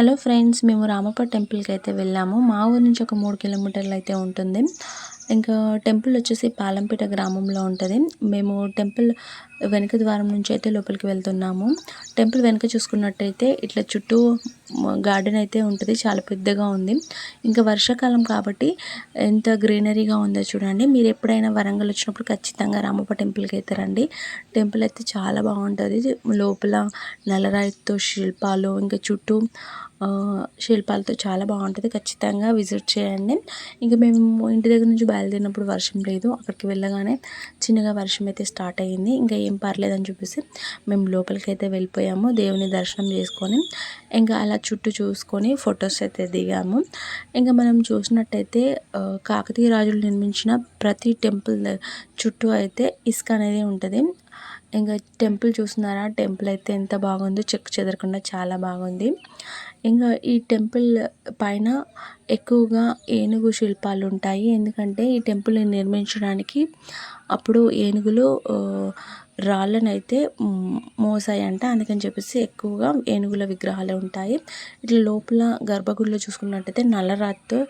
Hello friends మేము రామప్ప టెంపుల్కి అయితే వెళ్ళాము. మా ఊరు నుంచి ఒక మూడు కిలోమీటర్లు అయితే ఉంటుంది. ఇంకా టెంపుల్ వచ్చేసి పాలంపేట గ్రామంలో ఉంటుంది. మేము టెంపుల్ వెనక ద్వారం నుంచి అయితే లోపలికి వెళ్తున్నాము. టెంపుల్ వెనక చూసుకున్నట్టయితే ఇట్లా చుట్టూ గార్డెన్ అయితే ఉంటుంది. చాలా పెద్దగా ఉంది. ఇంకా వర్షాకాలం కాబట్టి ఎంత గ్రీనరీగా ఉందో చూడండి. మీరు ఎప్పుడైనా వరంగల్ వచ్చినప్పుడు ఖచ్చితంగా రామప్ప టెంపుల్కి అయితే రండి. టెంపుల్ అయితే చాలా బాగుంటుంది. లోపల నల్లరాయితో శిల్పాలు ఇంకా చుట్టూ శిల్పాలతో చాలా బాగుంటుంది. ఖచ్చితంగా విజిట్ చేయండి. ఇంకా మేము ఇంటి దగ్గర నుంచి బయలుదేరినప్పుడు వర్షం లేదు. అక్కడికి వెళ్ళగానే చిన్నగా వర్షం అయితే స్టార్ట్ అయ్యింది. ఇంకా ఏం పర్లేదని చూపిస్తే మేము లోపలికి అయితే వెళ్ళిపోయాము దేవుని దర్శనం చేసుకొని. ఇంకా అలా చుట్టూ చూసుకొని ఫొటోస్ అయితే దిగాము. ఇంకా మనం చూసినట్టయితే కాకతీయ రాజులు నిర్మించిన ప్రతి టెంపుల్ చుట్టూ అయితే ఇసుక అనేది ఉంటుంది. ఇంకా టెంపుల్ చూస్తున్నారా? టెంపుల్ అయితే ఎంత బాగుందో చెక్ చెదరకుండా చాలా బాగుంది. ఇంకా ఈ టెంపుల్ పైన ఎక్కువగా ఏనుగు శిల్పాలు ఉంటాయి. ఎందుకంటే ఈ టెంపుల్ని నిర్మించడానికి అప్పుడు ఏనుగులు రాళ్ళను అయితే మోసాయంట. అందుకని చెప్పేసి ఎక్కువగా ఏనుగుల విగ్రహాలు ఉంటాయి. ఇట్లా లోపల గర్భగుడిలో చూసుకున్నట్టయితే నల్లరాతితో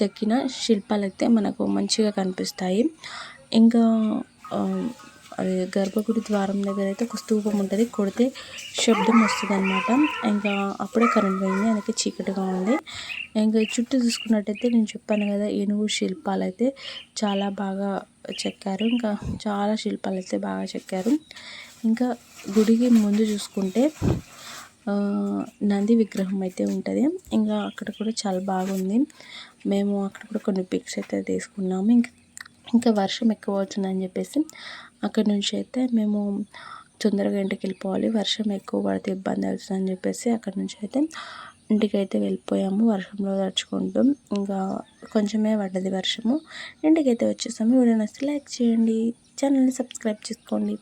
చెక్కిన శిల్పాలు అయితే మనకు మంచిగా కనిపిస్తాయి. ఇంకా గర్భగుడి ద్వారం దగ్గర అయితే ఒక స్తూపం ఉంటుంది. కొడితే శబ్దం వస్తుంది అనమాట ఇంకా అప్పుడే కరెంట్ పోయింది. అందుకే చీకటిగా ఉంది. ఇంకా చుట్టూ చూసుకున్నట్టయితే నేను చెప్పాను కదా ఏనుగు శిల్పాలు అయితే చాలా బాగా చెక్కారు. ఇంకా చాలా శిల్పాలు అయితే బాగా చెక్కారు. ఇంకా గుడికి ముందు చూసుకుంటే నంది విగ్రహం అయితే ఉంటుంది. ఇంకా అక్కడ కూడా చాలా బాగుంది. మేము అక్కడ కూడా కొన్ని పిక్స్ అయితే తీసుకున్నాము. ఇంకా ఇంకా వర్షం ఎక్కువ అవుతుందని చెప్పేసి అక్కడి నుంచి అయితే మేము తొందరగా ఇంటికి వెళ్ళిపోవాలి. వర్షం ఎక్కువ పడితే ఇబ్బంది అవుతుందని చెప్పేసి అక్కడి నుంచి అయితే ఇంటికి అయితే వెళ్ళిపోయాము. వర్షంలో తడుచుకుంటూ. ఇంకా కొంచెమే పడ్డది వర్షము. ఇంటికి అయితే వచ్చేసాము. వీడియో నచ్చితే లైక్ చేయండి. ఛానల్ని సబ్స్క్రైబ్ చేసుకోండి.